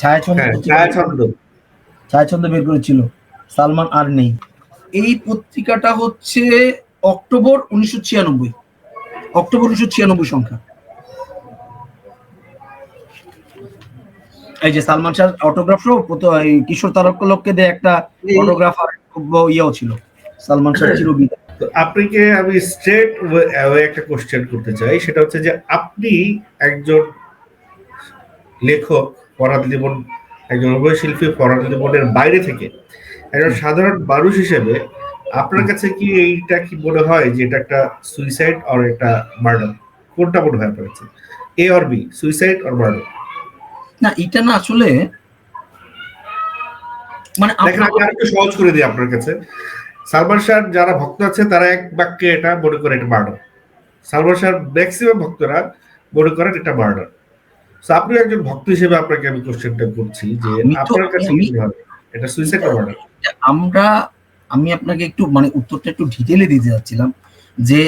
ছায়াছন্দ হ্যাঁ, ছায়াছন্দ। বের করেছিল। সালমান আর নেই। এই পত্রিকাটা হচ্ছে অক্টোবর উনিশশো ছিয়ানব্বই। অক্টোবর উনিশশো ছিয়ানব্বই সংখ্যা। এই যে সালমান শাহ অটোগ্রাফ এই কিশোর তারকলককে দিয়ে একটা অটোগ্রাফার ইয়েও ছিল। সালমান শাহ চিরবিদায় তো আপনাকে আমি স্ট্রেট একটা কোশ্চেন করতে চাই। সেটা হচ্ছে যে আপনি একজন লেখক ফরহাদ লিমন একজন অভিনয় শিল্পী ফরহাদ লিমনের বাইরে থেকে। একজন সাধারণ মানুষ হিসেবে আপনার কাছে কি এইটা কি মনে হয় যে এটা একটা সুইসাইড আর একটা মার্ডার কোনটা মনে হয় আপনার কাছে? এ অর বি সুইসাইড আর মার্ডার না এটা না আসলে মানে দেখেন সহজ করে দিই আপনার কাছে। সালমান শাহ যারা ভক্ত আছে তারা এক বাক্যে এটা মনে করে এটা মার্ডার সালমান শাহ ম্যাক্সিমাম ভক্তরা মনে করেন এটা মার্ডার আপনি একজন ভক্ত হিসেবে আপনাকে আমি কোশ্চেনটা করছি যে আপনার কাছে কি হয়? এটা সুইসাইড বা মার্ডার আমরা আমি আপনাকে একটু মানে উত্তরটা একটু ডিটেলে দিতে যাচ্ছিলাম যে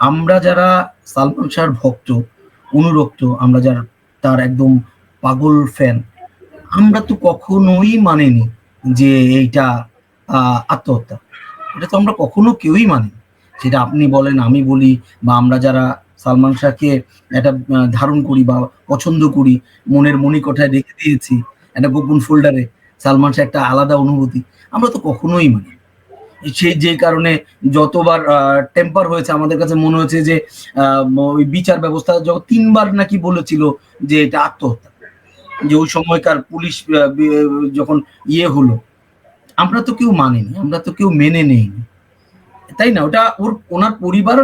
আমরা যারা সালমান শাহর ভক্ত অনুরক্ত আমরা যারা তার একদম পাগল ফ্যান আমরা তো কখনোই মানিনি যে এইটা আহ, আত্মহত্যা। এটা তো আমরা কখনো কেউই মানি সেটা আপনি বলেন আমি বলি বা আমরা যারা সালমান শাহকে একটা ধারণ করি বা পছন্দ করি, মনের মণিকোঠায় রেখে দিয়েছি, একটা গোপন ফোল্ডারে সালমান শাহ একটা আলাদা অনুভূতি। আমরা তো কখনোই মানি সেই যে কারণে যতবার টেম্পার হয়েছে, আমাদের কাছে মনে হয়েছে যে ওই বিচার ব্যবস্থা যখন তিনবার নাকি বলেছিল যে এটা আত্মহত্যা। যে ওই সময়কার পুলিশ যখন ইয়ে হলো, আমরা তো কেউ মানিনি, আমরা তো কেউ মেনে নেইনি। তাই না? ওটা ওর, ওনার পরিবার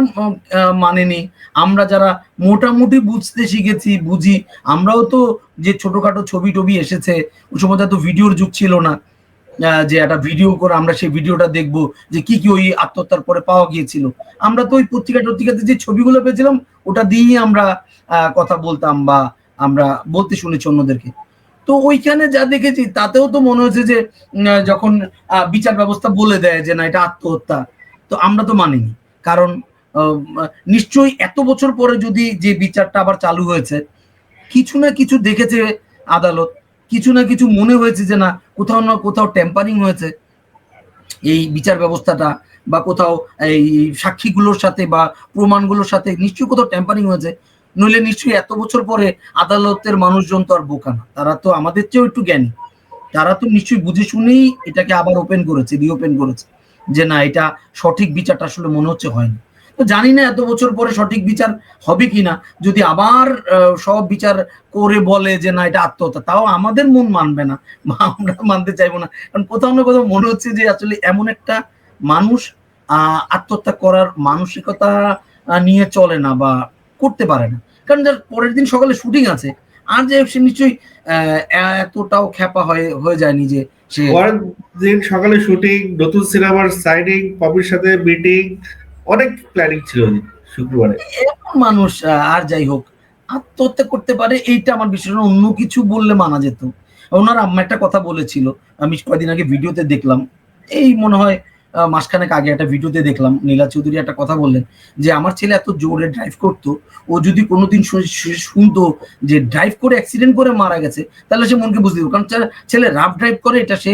মানেনি আমরা যারা মোটামুটি বুঝতে শিখেছি, বুঝি, আমরাও তো যে ছোটখাটো ছবি টবি এসেছে ওই সময় তো ভিডিওর যুগ ছিল না যে একটা ভিডিও করে আমরা সেই ভিডিওটা দেখব, যে কি কি ওই আত্মহত্যার পরে পাওয়া গিয়েছিল। আমরা তো ওই পত্রিকা টত্রিকাতে যে ছবিগুলো পেয়েছিলাম, ওটা দিয়েই আমরা কথা বলতাম বা আমরা বলতে শুনেছি অন্যদেরকে। তো ওইখানে যা দেখেছি, তাতেও তো মনে হচ্ছে যে যখন বিচার ব্যবস্থা বলে দেয় যে না, এটা আত্মহত্যা। তো আমরা তো মানিনি। কারণ নিশ্চয়ই এত বছর পরে যদি যে বিচারটা আবার চালু হয়েছে, কিছু না কিছু দেখেছে আদালত, কিছু না কিছু মনে হয়েছে যে না, কোথাও না কোথাও টেম্পারিং হয়েছে। এই বিচার ব্যবস্থাটা বা কোথাও এই সাক্ষীগুলোর সাথে বা প্রমাণগুলোর সাথে নিশ্চয়ই কোথাও টেম্পারিং হয়েছে। নইলে নিশ্চয়ই এত বছর পরে আদালতের মানুষজন তো আর বোকা না। তারা তো আমাদের চেয়েও একটু জ্ঞানী। তারা তো নিশ্চয়ই বুঝে শুনেই এটাকে আবার ওপেন করেছে রিওপেন করেছে। যে না, এটা সঠিক বিচারটা আসলে মনে হচ্ছে হয়নি। তো জানি না এত বছর পরে সঠিক বিচার হবে কিনা। যদি আবার সব বিচার করে বলে যে না, এটা আত্মহত্যা, তাও আমাদের মন মানবে না। আমরা মানতে চাইব না। কারণ কোথাও না কোথাও মনে হচ্ছে যে আসলে এমন একটা মানুষ আত্মহত্যা করার মানসিকতা নিয়ে চলে না বা করতে পারে না। কারণ যার পরের দিন সকালে শুটিং আছে, আর যে সে নিশ্চয়ই এতটাও খ্যাপা হয়ে হয়ে যায়নি যে পরের দিন সকালে শুটিং নতুন সিনেমার সাইনিং পপির সাথে মিটিং অনেক প্ল্যানিং ছিল শুক্রবারে। এমন মানুষ আর যাই হোক আত্মহত্যা করতে পারে এইটা আমার বিশেষ অন্য কিছু বললে মানা যেত। ওনার আম্মা একটা কথা বলেছিল আমি কয়দিন আগে ভিডিওতে দেখলাম এই মনে হয় মাসখানেক আগে একটা ভিডিওতে দেখলাম, নীলা চৌধুরী একটা কথা বললেন যে, আমার ছেলে এত জোরে ড্রাইভ করতো, ও যদি কোনোদিন শুনতো যে ড্রাইভ করে অ্যাক্সিডেন্ট করে মারা গেছে, তাহলে সে মনকে বুঝতে দিত। কারণ ছেলে রাফ ড্রাইভ করে, এটা সে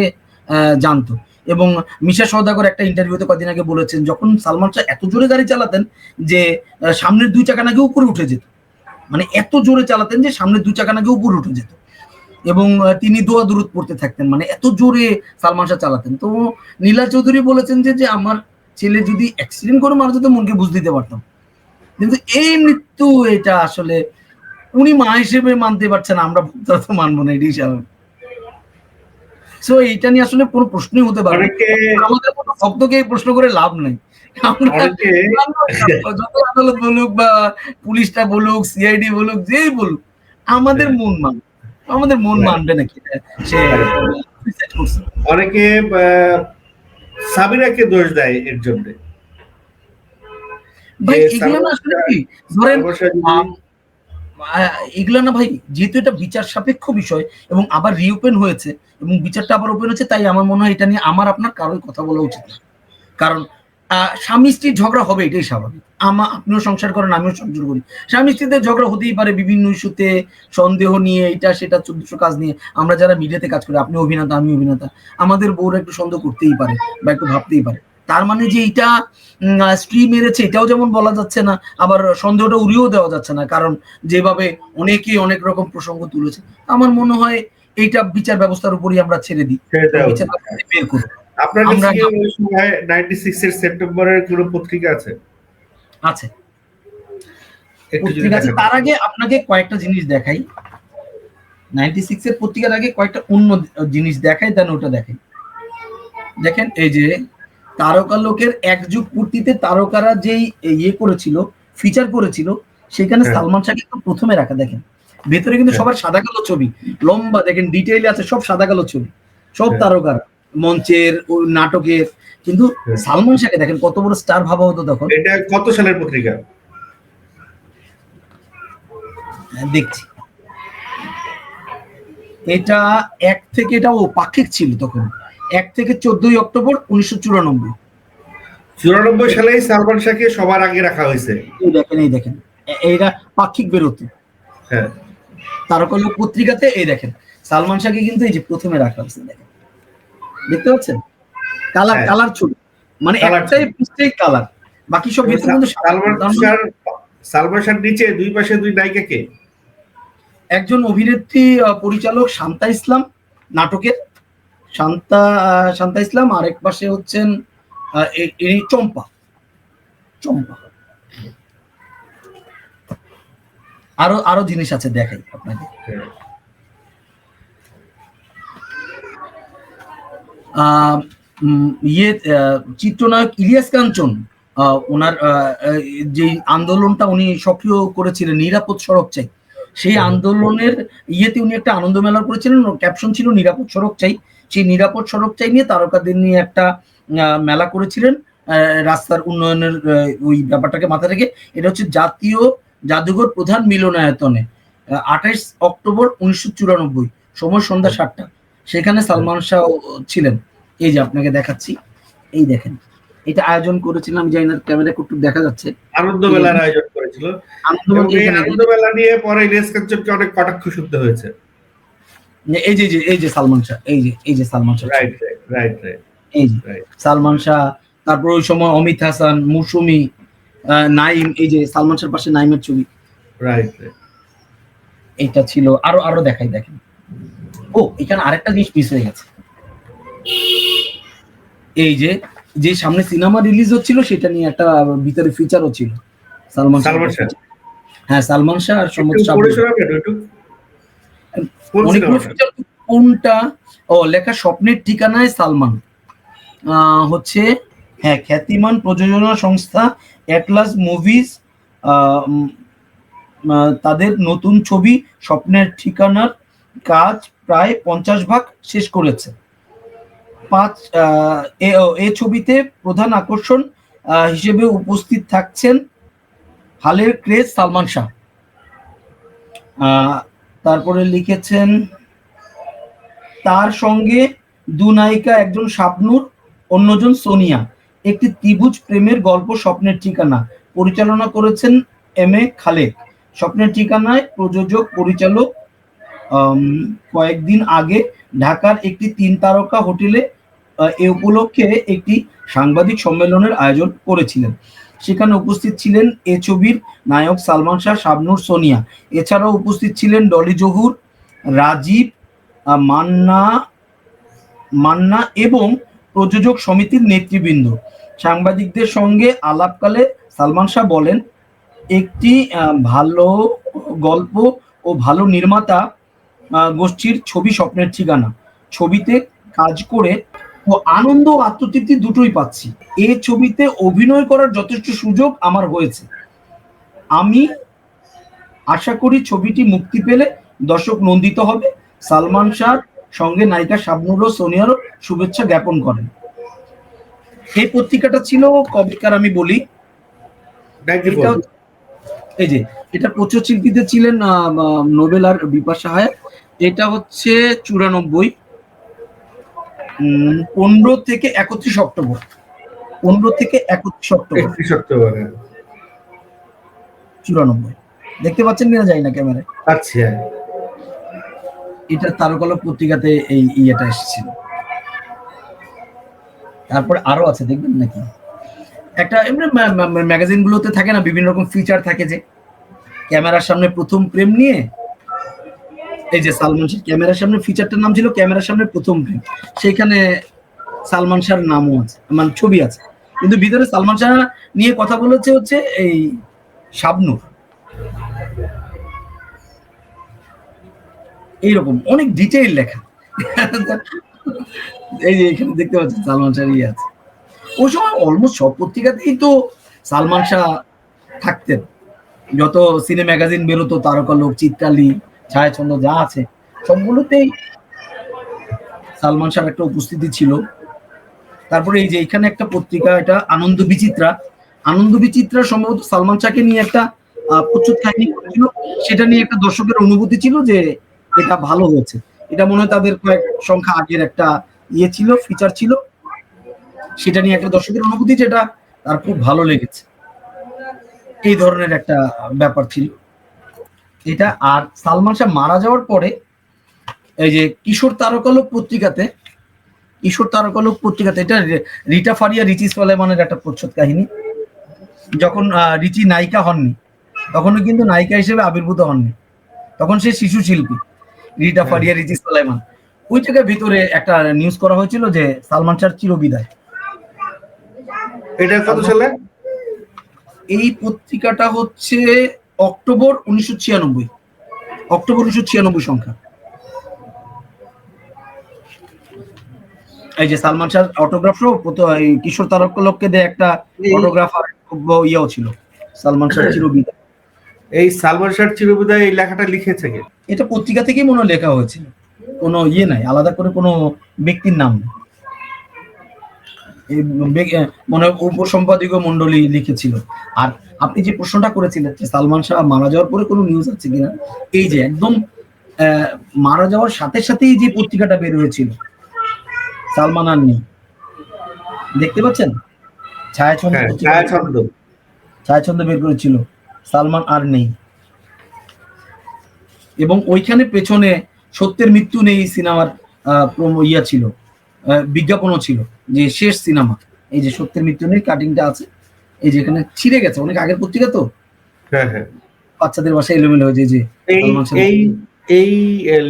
জানতো। এবং মিশা সৌদাগর একটা ইন্টারভিউতে কদিন আগে বলেছেন, যখন সালমান শাহ এত জোরে গাড়ি চালাতেন যে সামনের দুই চাকা নাকি উপরে উঠে যেত। মানে এত জোরে চালাতেন যে, সামনের দুই চাকা নাকি উপরে উঠে যেত। এবং তিনি দোয়া দূরত পড়তে থাকতেন। মানে এত জোরে সালমান শাহ চালাতেন। তো নীলা চৌধুরী বলেছেন যে যে আমার ছেলে যদি অ্যাক্সিডেন্ট করে মারা যেত মনকে বুঝ দিতে পারতাম। কিন্তু এই মৃত্যু এটা আসলে উনি মা হিসেবে মানতে পারছেন আমরা ভক্তরা তো মানবো না এটি স্বাভাবিক। সো এইটা নিয়ে আসলে কোনো প্রশ্নই হতে পারে না। আমাদের কোনো ভক্তকে প্রশ্ন করে লাভ নেই। যত আদালত বলুক বা পুলিশটা বলুক সিআইডি বলুক যেই বলুক আমাদের মন মান আমাদের মন মানবে নাকি সে অনেকে সাবিরাকে দোষ দেয় এর জন্য। ভাই এগুলো না আসলে কি? ধরেন এগুলো না ভাই যেহেতু এটা বিচার সাপেক্ষ বিষয় এবং আবার রিওপেন হয়েছে এবং বিচারটা আবার ওপেন হচ্ছে তাই আমার মনে হয় এটা নিয়ে আমার আপনার কারোর কথা বলা উচিত না। কারণ স্বামী স্ত্রীর ঝগড়া হবে এটাই স্বাভাবিক। আমা আপনিও সংসার করেন আমিও সংসার করি। স্বামী স্ত্রীদের ঝগড়া হতেই পারে বিভিন্ন ইস্যুতে সন্দেহ নিয়ে এটা সেটা চোদ্দশো কাজ নিয়ে। আমরা যারা মিডিয়াতে কাজ করি আপনি অভিনেতা আমি অভিনেতা আমাদের বউরা একটু সন্দেহ করতেই পারে বা একটু ভাবতেই পারে। তার মানে যে এটা স্ত্রী মেরেছে এটাও যেমন বলা যাচ্ছে না আবার সন্দেহটা উড়িয়েও দেওয়া যাচ্ছে না কারণ যেভাবে অনেকেই অনেক রকম প্রসঙ্গ তুলেছে। আমার মনে হয় এইটা বিচার ব্যবস্থার উপরই আমরা ছেড়ে দিই। বিচার বের করুন আপনার কাছে কি ওই সময় নাইনটি সিক্স এর সেপ্টেম্বরের কোনো পত্রিকা আছে? আছে। পত্রিকা আছে তার আগে আপনাকে কয়েকটা জিনিস দেখাই। নাইনটি সিক্স এর পত্রিকার আগে কয়েকটা অন্য জিনিস দেখাই দেন ওটা দেখাই। দেখেন এই যে তারকা লোকের এক যুগ পূর্তিতে তারকারা যেই ইয়ে করেছিল ফিচার করেছিল সেখানে হ্যাঁ। সালমান শাহকে একটু প্রথমে রাখা দেখেন। ভেতরে কিন্তু হ্যাঁ। সবার সাদা কালো ছবি লম্বা দেখেন ডিটেইলে আছে সব সাদা কালো ছবি সব হ্যাঁ। তারকার। মঞ্চের ও নাটকের। কিন্তু হ্যাঁ। সালমান শাহকে দেখেন কত বড় স্টার ভাবা হতো তখন। এটা কত সালের পত্রিকা? হ্যাঁ, দেখছি। এটা এক থেকে এটা ও পাক্ষিক ছিল তখন। এক থেকে চোদ্দই অক্টোবর উনিশশো চুরানব্বই। চুরানব্বই সালেই সালমান শাহকে সবার আগে রাখা হয়েছে। এই দেখেন এই দেখেন। এইটা পাক্ষিক বেরোতো। হ্যাঁ। তারকলোক পত্রিকাতে এই দেখেন। সালমান শাহকে কিন্তু এই যে প্রথমে রাখা হয়েছে দেখেন। দেখতে পাচ্ছেন? কালার হ্যাঁ। কালার ছবি। মানে একটাই পৃষ্ঠাই কালার বাকি সব ভিতরে কিন্তু। সালমান শাহ নিচে দুই পাশে দুই নায়িকাকে একজন অভিনেত্রী পরিচালক শান্তা ইসলাম নাটকের। শান্তা শান্তা ইসলাম আরেক পাশে হচ্ছেন এই চম্পা। চম্পা। আরও আরও জিনিস আছে দেখাই আপনাকে ইয়ে চিত্রনায়ক ইলিয়াস কাঞ্চন ওনার যে আন্দোলনটা উনি সক্রিয় করেছিলেন নিরাপদ সড়ক চাই। সেই আন্দোলনের ইয়েতে উনি একটা আনন্দ মেলা করেছিলেন ক্যাপশন ছিল নিরাপদ সড়ক চাই। সেই নিরাপদ সড়ক চাই নিয়ে তারকাদের নিয়ে একটা আহ, মেলা করেছিলেন আহ, রাস্তার উন্নয়নের ওই ব্যাপারটাকে মাথায় রেখে। এটা হচ্ছে জাতীয় জাদুঘর প্রধান মিলনায়তনে আঠাইশ অক্টোবর উনিশশো চুরানব্বই সময় সন্ধ্যা সাতটা। সেখানে সালমান শাহ ছিলেন। এই যে আপনাকে দেখাচ্ছি এই দেখেন। এটা আয়োজন করেছিলাম জানি না ক্যামেরা একটু দেখা যাচ্ছে। আনন্দ মেলার আয়োজন করেছিল। আনন্দ এবং এই আনন্দ মেলা নিয়ে পরে ইলিয়াস কাঞ্চনকে অনেক কটাক্ষ শুনতে হয়েছে। এই যে এই যে এই যে সালমান শাহ এই যে এই যে Salman Shah. Right right right এই যে. সালমান শাহ তারপর ওই সময় অমিত হাসান মৌসুমি নাইম এই যে সালমান শাহর পাশে নাইমের ছবি। রাইট এইটা ছিল। আরও আরও দেখাই দেখেন। ও এখানে আরেকটা জিনিস মিস হয়ে গেছে। এই যে যে সামনে সিনেমা রিলিজ হচ্ছিল সেটা নিয়ে একটা ভিতরে ফিচারও ছিল। সালমান সালমান শাহ। হ্যাঁ সালমান শাহ আর শাহ অনেকগুলো ফিচার কোনটা? ও লেখা স্বপ্নের ঠিকানায় সালমান। আহ, হচ্ছে হ্যাঁ খ্যাতিমান প্রযোজনা সংস্থা অ্যাটলাস মুভিজ তাদের নতুন ছবি স্বপ্নের ঠিকানার কাজ প্রায় পঞ্চাশ ভাগ শেষ করেছে। পাঁচ এ- ছবিতে প্রধান আকর্ষণ হিসেবে উপস্থিত থাকছেন হালের ক্রেজ সালমান শাহ। তারপরে লিখেছেন, তার সঙ্গে দু নায়িকা একজন শাবনূর, অন্যজন সোনিয়া। একটি ত্রিভুজ প্রেমের গল্প স্বপ্নের ঠিকানা। পরিচালনা করেছেন এম এ খালেক। স্বপ্নের ঠিকানায় প্রযোজক, পরিচালক কয়েকদিন আগে ঢাকার একটি তিন তারকা হোটেলে এ উপলক্ষে একটি সাংবাদিক সম্মেলনের আয়োজন করেছিলেন। সেখানে উপস্থিত ছিলেন এ ছবির নায়ক সালমান শাহ, শাবনূর, সোনিয়া। এছাড়াও উপস্থিত ছিলেন ডলি জহুর, রাজীব মান্না মান্না এবং প্রযোজক সমিতির নেতৃবৃন্দ। সাংবাদিকদের সঙ্গে আলাপকালে সালমান শাহ বলেন, একটি ভালো গল্প ও ভালো নির্মাতা গোষ্ঠীর ছবি স্বপ্নের ঠিকানা। ছবিতে কাজ করে ও আনন্দ ও আত্মতৃপ্তি দুটোই পাচ্ছি। এই ছবিতে অভিনয় করার যথেষ্ট সুযোগ আমার হয়েছে। আমি আশা করি ছবিটি মুক্তি পেলে দর্শক নন্দিত হবে। সালমান শাহর সঙ্গে নায়িকা শাবনুর ও সোনিয়ারও শুভেচ্ছা জ্ঞাপন করেন। এই পত্রিকাটা ছিল কবেকার আমি বলি। এই যে এটা প্রচুর শিল্পীতে ছিলেন নোবেল আর বিপাশা হায়াত। এটা হচ্ছে চুরানব্বই। পনেরো থেকে একত্রিশ অক্টোবর। পনেরো থেকে একত্রিশ অক্টোবর। একত্রিশ অক্টোবর। চুরানব্বই। দেখতে পাচ্ছেন কিনা যাই না ক্যামেরায়। আচ্ছা। এটা তারকালক পত্রিকাতে এই ইয়েটা এসেছিল তারপরে আরও আছে দেখবেন নাকি? একটা এমনি ম্যাগাজিন গুলোতে থাকে না বিভিন্ন রকম ফিচার থাকে যে। ক্যামেরার সামনে প্রথম প্রেম নিয়ে এই যে সালমান শাহ, ক্যামেরার সামনে ফিচারটার নাম ছিল ক্যামেরার সামনে প্রথম প্রেম সেখানে সালমান শাহর নামও আছে মানে ছবি আছে। কিন্তু ভিতরে সালমান শাহ নিয়ে কথা বলেছে হচ্ছে এই শাবনুর। এইরকম অনেক ডিটেইল লেখা। এই যে এখানে দেখতে পাচ্ছেন সালমান শাহ ইয়ে আছে। ওই সময় অলমোস্ট সব পত্রিকাতেই তো সালমান শাহ থাকতেন। যত সিনে ম্যাগাজিন বেরোতো, তারকা লোক, চিত্রালি ছায়াছন্দ যা আছে, সবগুলোতেই সালমান শাহ একটা উপস্থিতি ছিল। তারপরে এই যে এখানে একটা পত্রিকা, এটা আনন্দ বিচিত্রা। আনন্দ বিচিত্রা সম্ভবত সালমান শাহকে নিয়ে একটা প্রচুর কাহিনী করেছিল। সেটা নিয়ে একটা দর্শকের অনুভূতি ছিল যে এটা ভালো হয়েছে। এটা মনে হয় তাদের কয়েক সংখ্যা আগের একটা ইয়ে ছিল ফিচার ছিল। সেটা নিয়ে একটা দর্শকের অনুভূতি, যেটা তার খুব ভালো লেগেছে। এই ধরনের একটা ব্যাপার ছিল। এটা আর সালমান শাহ মারা যাওয়ার পরে এই যে কিশোর তারকালোক পত্রিকাতে কিশোর তারকালোক পত্রিকাতে এটা রিটা ফারিয়া রিচি সোলেমানের একটা প্রচ্ছদ কাহিনী। যখন রিচি নায়িকা হননি তখনও কিন্তু নায়িকা হিসেবে আবির্ভূত হননি। তখন সে শিশু শিল্পী রিটা হ্যাঁ। ফারিয়া রিচি সোলাইমান। ওই জায়গায় ভিতরে একটা নিউজ করা হয়েছিল যে সালমান শাহর চিরবিদায়। এটা কত সালে? এই পত্রিকাটা হচ্ছে অক্টোবর উনিশশো ছিয়ানব্বই। অক্টোবর উনিশশো ছিয়ানব্বই সংখ্যা। এই যে সালমান শাহ অটোগ্রাফ সহ কিশোর তারকলককে দিয়ে একটা অটোগ্রাফার ইয়েও ছিল সালমান শাহ চিরবিদায়। এই সালমান শাহ চিরবিদায় এই লেখাটা লিখেছে এটা পত্রিকা থেকেই মনে লেখা হয়েছে। কোনো ইয়ে নাই আলাদা করে কোনো ব্যক্তির নাম মনে হয় উপসম্পাদকীয় মন্ডলী লিখেছিল। আর আপনি যে প্রশ্নটা করেছিলেন যে সালমান শাহ মারা যাওয়ার পরে কোনো নিউজ আছে কিনা? এই যে একদম মারা যাওয়ার সাথে সাথেই যে পত্রিকাটা বের হয়েছিল সালমান আর নেই। দেখতে পাচ্ছেন? ছায়াছন্দ হ্যাঁ ছায়াছন্দ। ছায়াছন্দ বের করেছিল সালমান আর নেই। এবং ওইখানে পেছনে সত্যের মৃত্যু নেই সিনেমার ইয়া ছিল বিজ্ঞাপনও ছিল যে শেষ সিনেমা। এই যে সত্যের মৃত্যু নেই কাটিংটা আছে। এই যে এখানে ছিঁড়ে গেছে অনেক আগের পত্রিকা তো? হ্যাঁ হ্যাঁ। বাচ্চাদের বাসায় এলোমেলো হয়েছে যে এই এই এই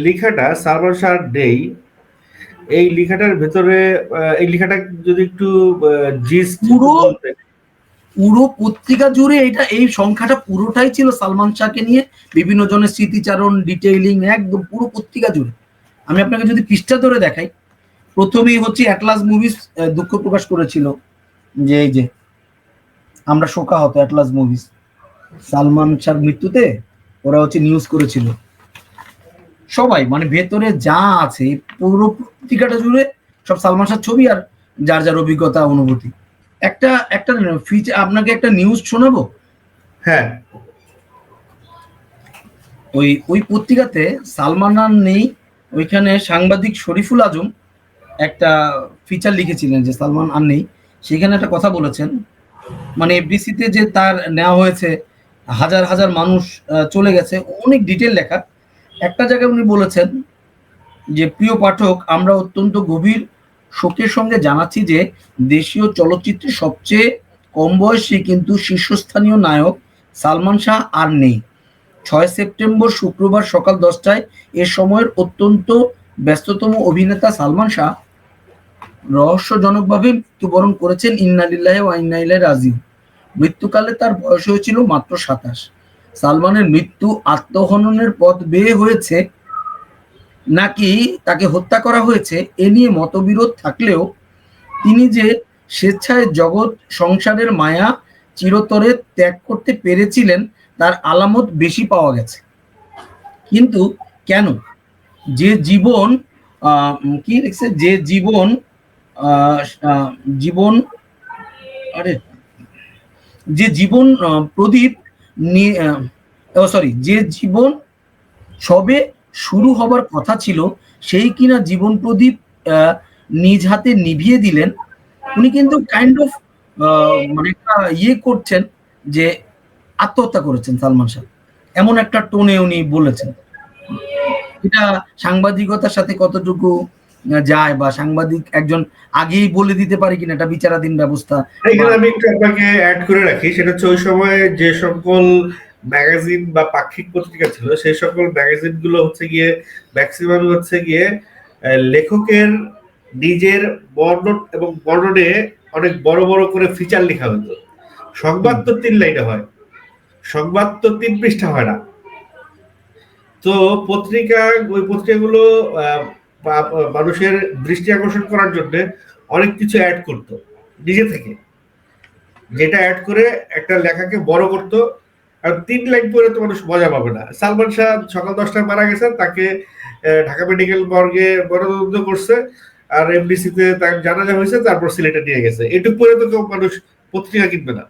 লেখাটা সালমান শাহ ডেই এই লেখাটার ভেতরে এই লেখাটা যদি একটু পুরো- পুরো পত্রিকা জুড়ে এটা এই সংখ্যাটা পুরোটাই ছিল সালমান শাহকে নিয়ে বিভিন্ন জনের স্মৃতিচারণ ডিটেইলিং একদম পুরো পত্রিকা জুড়ে। আমি আপনাকে যদি পৃষ্ঠা ধরে দেখাই প্রথমেই হচ্ছে অ্যাটলাস মুভিস দুঃখ প্রকাশ করেছিল যে এই যে আমরা শোকাহত অ্যাটলাস মুভিজ সালমান শাহর মৃত্যুতে ওরা হচ্ছে নিউজ করেছিল। সবাই মানে ভেতরে যা আছে পুরো পত্রিকাটা জুড়ে সব সালমান শাহর ছবি আর যার যার অভিজ্ঞতা অনুভূতি। একটা একটা ফিচার আপনাকে একটা নিউজ শোনাবো? হ্যাঁ। ওই ওই পত্রিকাতে সালমান আর নেই ওইখানে সাংবাদিক শরীফুল আজম একটা ফিচার লিখেছিলেন যে সালমান আর নেই। সেখানে একটা কথা বলেছেন মানে এফডিসিতে যে তার নেওয়া হয়েছে, হাজার হাজার মানুষ চলে গেছে, অনেক ডিটেল লেখা একটা জায়গায় উনি বলেছেন যে, প্রিয় পাঠক, আমরা অত্যন্ত গভীর শোকের সঙ্গে জানাচ্ছি যে, দেশীয় চলচ্চিত্রের সবচেয়ে কম বয়সী কিন্তু শীর্ষস্থানীয় নায়ক সালমান শাহ আর নেই। ছয় সেপ্টেম্বর শুক্রবার সকাল দশটায় এ সময়ের অত্যন্ত ব্যস্ততম অভিনেতা সালমান শাহ রহস্যজনকভাবে মৃত্যুবরণ করেছেন ইন্নালিল্লাহ ও ইন্নাইল্লাহ রাজিউ মৃত্যুকালে তার বয়স হয়েছিল মাত্র সাতাশ। সালমানের মৃত্যু আত্মহননের পথ বেয়ে হয়েছে, নাকি তাকে হত্যা করা হয়েছে, এ নিয়ে মতবিরোধ থাকলেও তিনি যে স্বেচ্ছায় জগৎ সংসারের মায়া চিরতরে ত্যাগ করতে পেরেছিলেন, তার আলামত বেশি পাওয়া গেছে। কিন্তু কেন? যে জীবন কি লিখছে? যে জীবন জীবন, আরে, যে জীবন প্রদীপ সরি যে জীবন সবে শুরু হবার কথা ছিল, সেই কিনা জীবন প্রদীপ নিজ হাতে নিভিয়ে দিলেন। উনি কিন্তু কাইন্ড অফ মানে একটা ইয়ে করছেন যে আত্মহত্যা করেছেন সালমান শাহ। এমন একটা টোনে উনি বলেছেন। এটা সাংবাদিকতার সাথে কতটুকু যায় বা সাংবাদিক একজন আগেই বলে দিতে পারে কিনা এটা বিচারাধীন ব্যবস্থা এখানে আমি একটু আপনাকে অ্যাড করে রাখি সেটা হচ্ছে ওই সময় যে সকল ম্যাগাজিন বা পাক্ষিক পত্রিকা ছিল সেই সকল ম্যাগাজিনগুলো হচ্ছে গিয়ে ম্যাক্সিমাম হচ্ছে গিয়ে লেখকের নিজের বর্ণন এবং বর্ণনে অনেক বড় বড় করে ফিচার লেখা হতো। সংবাদ তো তিন লাইনে হয় সংবাদ তো তিন পৃষ্ঠা হয় না। তো পত্রিকা ওই পত্রিকাগুলো মানুষের দৃষ্টি আকর্ষণ করার জন্য অনেক কিছু অ্যাড করতো নিজে থেকে। যেটা অ্যাড করে একটা লেখাকে বড় করতো আর তিন লাইন পরে তো মানুষ মজা পাবে না। সালমান শাহ সকাল দশটায় মারা গেছে তাকে ঢাকা মেডিকেল মর্গে মরণদণ্ড করছে আর এমডিসিতে তার জানাজা হয়েছে তারপর সিলেটে নিয়ে গেছে। এটুকু পরে তো কেউ মানুষ পত্রিকা কিনবে না।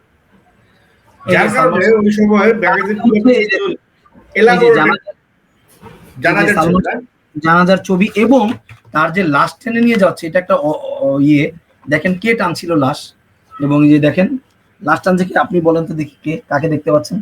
যার কারণে ওই সময় ম্যাগাজিন জানা- যাচ্ছে? জানাজার ছবি এবং তার যে লাশ টেনে নিয়ে যাচ্ছে, এটা একটা ইয়ে। দেখেন কে টানছিল লাশ? এবং যে দেখেন, লাশ টানছে কি? আপনি বলেন তো দেখি কে, কাকে দেখতে পাচ্ছেন?